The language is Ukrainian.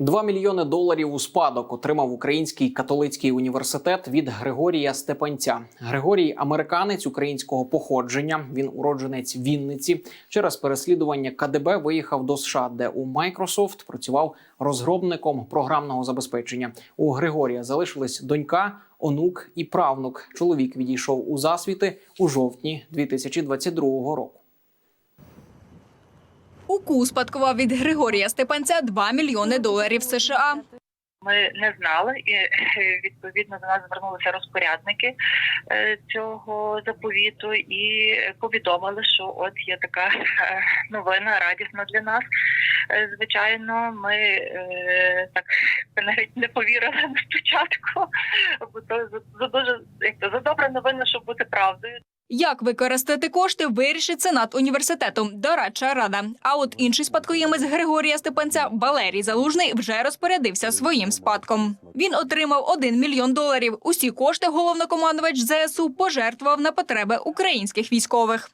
Два мільйони доларів у спадок отримав Український католицький університет від Григорія Степанця. Григорій американець українського походження. Він уродженець Вінниці. Через переслідування КДБ виїхав до США, де у Microsoft працював розробником програмного забезпечення. У Григорія залишились донька, онук і правнук. Чоловік відійшов у засвіти у жовтні 2022 року. УКУ успадкував від Григорія Степанця 2 мільйони доларів США. Ми не знали, і е, відповідно до нас звернулися розпорядники е, цього заповіту і повідомили, що от є така е, новина радісна для нас. Звичайно, ми так навіть не повірили на спочатку, бо то за дуже як то за добра новина, щоб бути правдою. Як використати кошти, вирішить сенат університету, дорадча рада. А от інший спадкоємець Григорія Степанця Валерій Залужний вже розпорядився своїм спадком. Він отримав 1 мільйон доларів. Усі кошти головнокомандувач ЗСУ пожертвував на потреби українських військових.